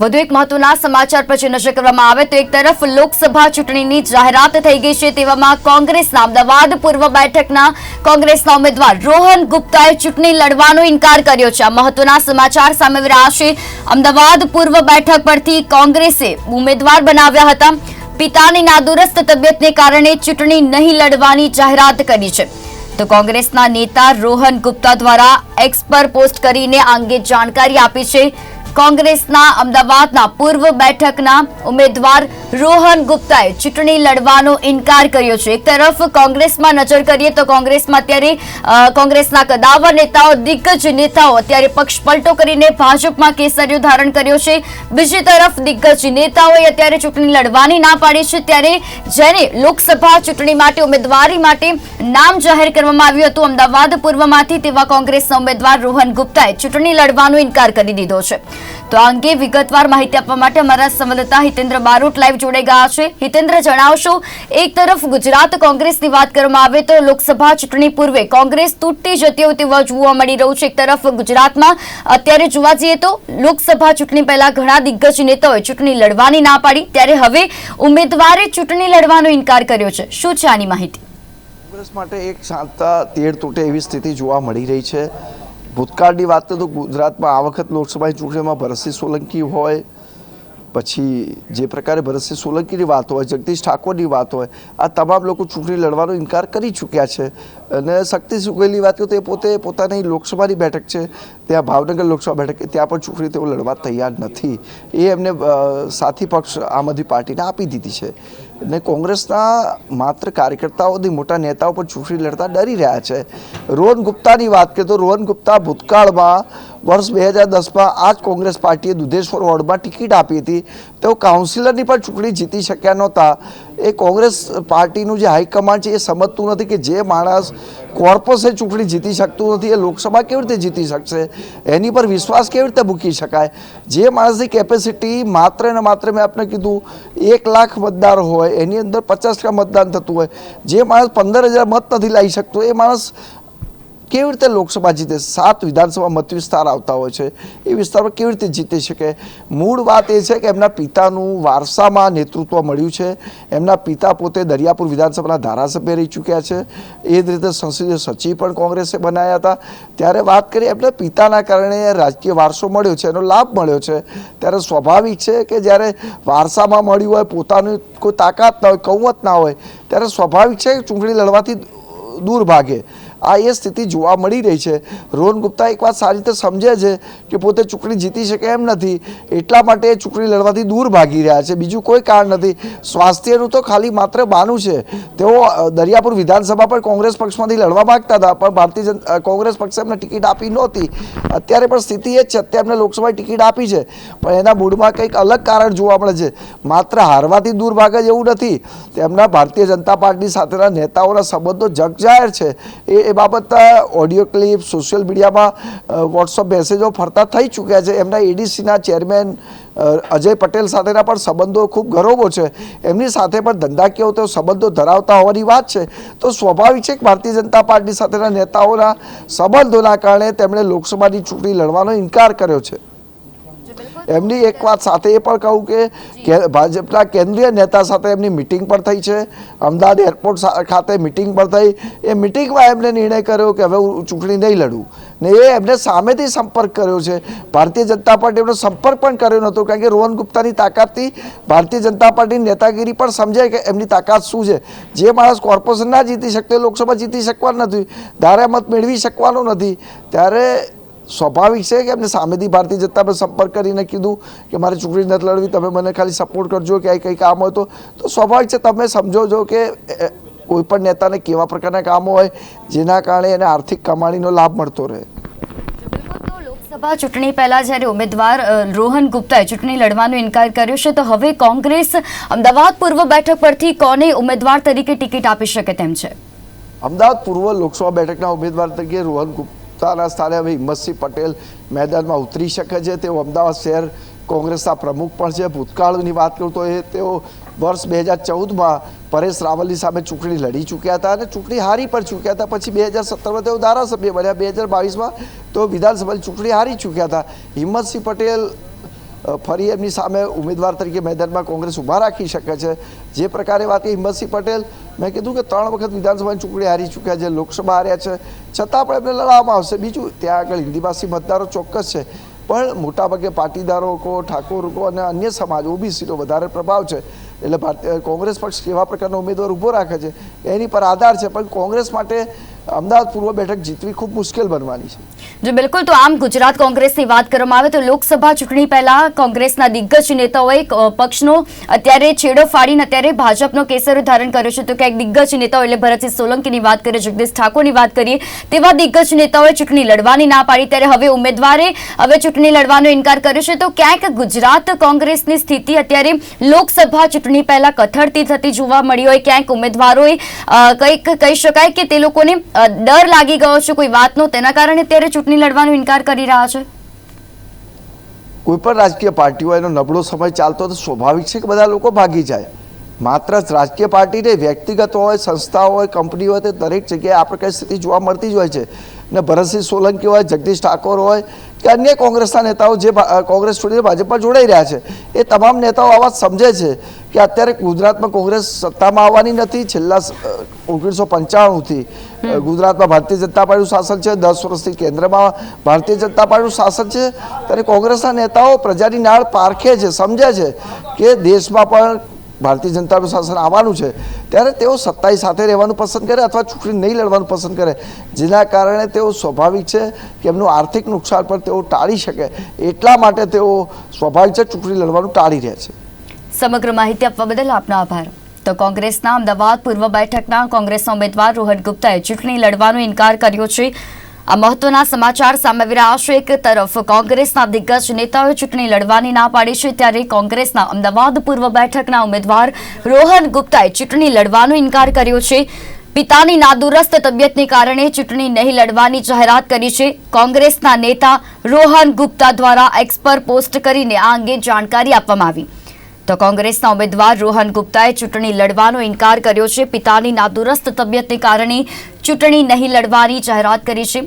વધુ એક મહત્વના સમાચાર જો નજર કરવામાં આવે તો એક તરફ લોકસભા ચૂંટણીની જાહેરાત થઈ ગઈ છે તેવામાં કોંગ્રેસના અમદાવાદ પૂર્વ બેઠકના કોંગ્રેસના ઉમેદવાર રોહન ગુપ્તાએ ચૂંટણી લડવાનો ઇનકાર કર્યો છે. આ મહત્વના સમાચાર સામે રહ્યા છે. અમદાવાદ પૂર્વ બેઠક પરથી કોંગ્રેસે ઉમેદવાર બનાવ્યા હતા. પિતાની નાદુરસ્ત તબિયતને કારણે ચૂંટણી નહીં લડવાની જાહેરાત કરી છે. તો કોંગ્રેસના નેતા રોહન ગુપ્તા દ્વારા એક્સ પર પોસ્ટ કરીને આ અંગે જાણકારી આપી છે. કોંગ્રેસના અમદાવાદના પૂર્વ બેઠકના ઉમેદવાર રોહન ગુપ્તાએ ચૂંટણી લડવાનો ઇનકાર કર્યો છે. એક તરફ કોંગ્રેસમાં નજર કરીએ તો કોંગ્રેસમાં અત્યારે કોંગ્રેસના કદાવર નેતાઓ, દિગ્ગજ નેતાઓ અત્યારે પક્ષ પલટો કરીને ભાજપમાં કેસરીઓ ધારણ કર્યો છે. બીજી તરફ દિગ્ગજ નેતાઓએ અત્યારે ચૂંટણી લડવાની ના પાડી છે. ત્યારે જેને લોકસભા ચૂંટણી માટે, ઉમેદવારી માટે નામ જાહેર કરવામાં આવ્યું હતું અમદાવાદ પૂર્વમાંથી, તેવા કોંગ્રેસના ઉમેદવાર રોહન ગુપ્તાએ ચૂંટણી લડવાનો ઇનકાર કરી દીધો છે. તો અંગે વિગતવાર માહિતી આપવા માટે અમારા સંવાદદાતા હિતેન્દ્ર બારોટ લાઈવ જોડાઈ ગયા છે. હિતેન્દ્ર, જણાવશો, એક તરફ ગુજરાત કોંગ્રેસની વાત કરવામાં આવે તો લોકસભા ચૂંટણી પૂર્વે કોંગ્રેસ તૂટતી જતી હોય તેવા જોવા મળી રહ્યું છે. એક તરફ ગુજરાતમાં અત્યારે જોવા જઈએ તો લોકસભા ચૂંટણી પહેલા ઘણા દિગ્ગજ નેતાઓએ ચૂંટણી લડવાની ના પાડી. ત્યારે હવે ઉમેદવારે ચૂંટણી લડવાનો ઇનકાર કર્યો છે. શું છે આની માહિતી? કોંગ્રેસ માટે એક શાંતતા તેર તૂટે એવી સ્થિતિ જોવા મળી રહી છે. ભૂતકાળની વાત તો ગુજરાતમાં આ વખત લોકસભાની ચૂંટણીમાં ભરતસિંહ સોલંકી હોય, પછી જે પ્રકારે ભરતસિંહ સોલંકીની વાત હોય, જગદીશ ઠાકોરની વાત હોય, આ તમામ લોકો ચૂંટણી લડવાનો ઇનકાર કરી ચૂક્યા છે. અને શક્તિ સુગેલની વાત તો એ પોતે પોતાની લોકસભાની બેઠક છે, ત્યાં ભાવનગર લોકસભા બેઠક ત્યાં પણ ચૂંટણી તેઓ લડવા તૈયાર નથી. એ એમને સાથી પક્ષ આમ આદમી પાર્ટીને આપી દીધી છે. અને કોંગ્રેસના માત્ર કાર્યકર્તાઓથી મોટા નેતાઓ પર ચૂંટણી લડતા ડરી રહ્યા છે. રોહન ગુપ્તાની વાત કરીએ તો રોહન ગુપ્તા ભૂતકાળમાં વર્ષ બે હજાર દસમાં આ જ કોંગ્રેસ પાર્ટીએ દુધેશ્વર વોર્ડમાં ટિકિટ આપી હતી. તેઓ કાઉન્સિલરની પણ ચૂંટણી જીતી શક્યા નહોતા. એ કોંગ્રેસ પાર્ટીનું જે હાઈકમાન્ડ છે એ સમજતું નથી કે જે માણસ કોર્પોસે ચૂંટણી જીતી શકતું નથી, એ લોકસભા કેવી રીતે જીતી શકશે? એની પર વિશ્વાસ કેવી રીતે મૂકી શકાય? જે માણસની કેપેસિટી માત્ર ને માત્ર મેં આપને કીધું, એક લાખ મતદાર હોય, એની અંદર પચાસ ટકા મતદાન થતું હોય. જે માણસ પંદર હજાર મત નથી લાવી શકતો, એ માણસ કેવી રીતે લોકસભા જીતે? સાત વિધાનસભા મત વિસ્તાર આવતા હોય છે. એ વિસ્તારમાં કેવી રીતે જીતી શકે? મૂળ વાત એ છે કે એમના પિતાનું વારસામાં નેતૃત્વ મળ્યું છે. એમના પિતા પોતે દરિયાપુર વિધાનસભાના ધારાસભ્ય રહી ચૂક્યા છે. એ જ રીતે સંસદીય સચિવ પણ કોંગ્રેસે બનાવ્યા હતા. ત્યારે વાત કરીએ, એમના પિતાના કારણે રાજકીય વારસો મળ્યો છે. એનો લાભ મળ્યો છે. ત્યારે સ્વાભાવિક છે કે જ્યારે વારસામાં મળ્યું હોય, પોતાની કોઈ તાકાત ના હોય, કૌવત ના હોય, ત્યારે સ્વાભાવિક છે ચૂંટણી લડવાથી દૂર ભાગે. આ એ સ્થિતિ જોવા મળી રહી છે. રોહન ગુપ્તા એક વાત સારી રીતે સમજે છે કે પોતે ચૂંટણી જીતી શકે એમ નથી. એટલા માટે એ ચૂંટણી લડવાથી દૂર ભાગી રહ્યા છે. બીજું કોઈ કારણ નથી. સ્વાસ્થ્યનું તો ખાલી માત્ર બાનું છે. તેઓ દરિયાપુર વિધાનસભા પર કોંગ્રેસ પક્ષમાંથી લડવા માંગતા હતા, પણ ભારતીય જનતા કોંગ્રેસ પક્ષે એમને ટિકિટ આપી નહોતી. અત્યારે પણ સ્થિતિ એ જ છે. અત્યારે એમને લોકસભાની ટિકિટ આપી છે. પણ એના મૂળમાં કંઈક અલગ કારણ જોવા મળે છે. માત્ર હારવાથી દૂર ભાગે એવું નથી. તેમના ભારતીય જનતા પાર્ટી સાથેના નેતાઓના સંબંધો જગજાહેર છે. એ એ બાબત ઓડિયો ક્લિપ, સોશિયલ મીડિયામાં વોટ્સઅપ મેસેજો ફરતા થઈ ચૂક્યા છે. એમના એડીસીના ચેરમેન અજય પટેલ સાથેના પણ સંબંધો ખૂબ ગરોબો છે. એમની સાથે પણ ધંધાકીય તેઓ સંબંધો ધરાવતા હોવાની વાત છે. તો સ્વાભાવિક છે કે ભારતીય જનતા પાર્ટી સાથેના નેતાઓના સંબંધોના કારણે તેમણે લોકસભાની ચૂંટણી લડવાનો ઇનકાર કર્યો છે. એમની એક વાત સાથે એ પણ કહું કે ભાજપના કેન્દ્રીય નેતા સાથે એમની મિટિંગ પણ થઈ છે. અમદાવાદ એરપોર્ટ ખાતે મિટિંગ પણ થઈ. એ મિટિંગમાં એમને નિર્ણય કર્યો કે હવે હું ચૂંટણી નહીં લડું. ને એ એમને સામેથી સંપર્ક કર્યો છે. ભારતીય જનતા પાર્ટી એમનો સંપર્ક પણ કર્યો નહોતો કારણ કે રોહન ગુપ્તાની તાકાતથી ભારતીય જનતા પાર્ટીની નેતાગીરી પણ સમજાય કે એમની તાકાત શું છે. જે માણસ કોર્પોરેશન ના જીતી શકતો લોકસભા જીતી શકવાનું નથી. ધારે મત મેળવી શકવાનો નથી. ત્યારે સ્વાભાવિક છે કે એમને સામેથી ભારતીય જનતા પર સંપર્ક કરીને કીધું કે મારે ચૂંટણી નથી લડવી તમે મને ખાલી સપોર્ટ કરજો કે કંઈ કામ હોય તો. તો સ્વાભાવિક છે તમે સમજો છો કે કોઈપણ કોઈ પણ નેતાને કેવા પ્રકારના કામો હોય જેના કારણે એને આર્થિક કમાણીનો લાભ મળતો રહે. લોકસભા ચૂંટણી પહેલાં જ્યારે ઉમેદવાર રોહન ગુપ્તાએ ચૂંટણી લડવાનો ઇનકાર કર્યો છે તો હવે કોંગ્રેસ અમદાવાદ પૂર્વ બેઠક પરથી કોને ઉમેદવાર તરીકે ટિકિટ આપી શકે તેમ છે? અમદાવાદ પૂર્વ લોકસભા બેઠકના ઉમેદવાર તરીકે રોહન ગુપ્તાના સ્થાને હવે હિંમતસિંહ પટેલ મેદાનમાં ઉતરી શકે છે. તેઓ અમદાવાદ શહેર કોંગ્રેસના પ્રમુખ પણ છે. ભૂતકાળની વાત કરું તો એ તેઓ વર્ષ બે હજાર ચૌદમાં પરેશ રાવલની સામે ચૂંટણી લડી ચૂક્યા હતા અને ચૂંટણી હારી પણ ચૂક્યા હતા. પછી બે હજાર સત્તરમાં તેઓ ધારાસભ્ય બન્યા. બે હજાર બાવીસમાં તો વિધાનસભાની ચૂંટણી હારી ચૂક્યા હતા. હિંમતસિંહ પટેલ ફરી એમની સામે ઉમેદવાર તરીકે મેદાનમાં કોંગ્રેસ ઊભા રાખી શકે છે. જે પ્રકારે વાત હિંમતસિંહ પટેલ, મેં કીધું કે ત્રણ વખત વિધાનસભાની ચૂંટણી હારી ચૂક્યા છે, લોકસભા હાર્યા છે. છતાં પણ એમને લડવામાં આવશે. બીજું, ત્યાં આગળ હિન્દીભાષી મતદારો ચોક્કસ છે. પણ મોટાભાગે પાટીદારો કો, ઠાકોર કો અને અન્ય સમાજ ઓબીસીનો વધારે પ્રભાવ છે. એટલે ભારતીય કોંગ્રેસ પક્ષ કેવા પ્રકારનો ઉમેદવાર ઊભો રાખે છે, એની પર આધાર છે. પણ કોંગ્રેસ માટે અમદાવાદ પૂર્વ બેઠક જીતવી ખૂબ મુશ્કેલ બનવાની છે. જો બિલકુલ, તો આમ ગુજરાત કોંગ્રેસની વાત કરવામાં આવે તો લોકસભા ચૂંટણી પહેલા કોંગ્રેસના દિગ્ગજ નેતાઓએ પક્ષનો અત્યારે છેડો ફાડીને અત્યારે ભાજપનો કેસર ધારણ કર્યો છે. તો ક્યાંક દિગ્ગજ નેતાઓ, એટલે ભરતસિંહ સોલંકીની વાત કરીએ, જગદીશ ઠાકોરની વાત કરીએ, તેવા દિગ્ગજ નેતાઓએ ચૂંટણી લડવાની ના પાડી. ત્યારે હવે ઉમેદવારે હવે ચૂંટણી લડવાનો ઇનકાર કર્યો છે. તો ક્યાંક ગુજરાત કોંગ્રેસની સ્થિતિ અત્યારે લોકસભા ચૂંટણી પહેલા કથળતી થતી જોવા મળી હોય. ક્યાંક ઉમેદવારોએ કંઈક કહી શકાય કે તે લોકોને ડર લાગી ગયો છે કોઈ વાતનો? તેના કારણે અત્યારે ચૂંટણી લડવાનો ઇનકાર કરી રહ્યા છે? કોઈ પણ રાજકીય પાર્ટીઓ એનો નબળો સમય ચાલતો તો સ્વાભાવિક છે કે બધા લોકો ભાગી જાય. માત્ર રાજકીય પાર્ટી નહીં વ્યક્તિગત હોય સંસ્થાઓ હોય કંપનીઓ હોય તે દરેક જગ્યાએ આ પ્રકારની સ્થિતિ જોવા મળતી જ હોય છે. ને ભરતસિંહ સોલંકી હોય જગદીશ ઠાકોર હોય કે અન્ય કોંગ્રેસના નેતાઓ જે કોંગ્રેસ છોડીને ભાજપમાં જોડાઈ રહ્યા છે એ તમામ નેતાઓ આ વાત સમજે છે કે અત્યારે ગુજરાતમાં કોંગ્રેસ સત્તામાં આવવાની નથી. છેલ્લા ઓગણીસો પંચાણુંથી ગુજરાતમાં ભારતીય જનતા પાર્ટીનું શાસન છે. દસ વર્ષથી કેન્દ્રમાં ભારતીય જનતા પાર્ટીનું શાસન છે. ત્યારે કોંગ્રેસના નેતાઓ પ્રજાની નાળ પારખે છે સમજે છે કે દેશમાં પણ ભારતીય જનતાનું શાસન આવવાનું છે, ત્યારે તેઓ સત્તાઈ સાથે રહેવાનું પસંદ કરે અથવા ચૂંટણી નહીં લડવાનું પસંદ કરે. જેના કારણે તેઓ સ્વાભાવિક છે કે એમનું આર્થિક નુકસાન પણ તેઓ ટાળી શકે. એટલા માટે તેઓ સ્વાભાવિક છે ચૂંટણી લડવાનું ટાળી રહ્યા છે. સમગ્ર માહિતી આપવા બદલ આપનો આભાર. તો કોંગ્રેસના અમદાવાદ પૂર્વ બેઠકના કોંગ્રેસના ઉમેદવાર રોહન ગુપ્તાએ ચૂંટણી લડવાનો ઇનકાર કર્યો છે. આ મહત્વના સમાચાર સામે આવી એક તરફ કોંગ્રેસના દિગ્ગજ નેતાઓએ ચૂંટણી લડવાની ના પાડી છે ત્યારે કોંગ્રેસના અમદાવાદ પૂર્વ બેઠકના ઉમેદવાર રોહન ગુપ્તાએ ચૂંટણી લડવાનો ઇનકાર કર્યો છે. પિતાની નાદુરસ્ત તબિયતને કારણે ચૂંટણી નહીં લડવાની જાહેરાત કરી છે. કોંગ્રેસના નેતા રોહન ગુપ્તા દ્વારા એક્સ પર પોસ્ટ કરીને આ અંગે જાણકારી આપવામાં આવી. તો કોંગ્રેસના ઉમેદવાર રોહન ગુપ્તાએ ચૂંટણી લડવાનો ઇનકાર કર્યો છે. પિતાની નાદુરસ્ત તબિયતને કારણે ચૂંટણી નહીં લડવાની જાહેરાત કરી છે.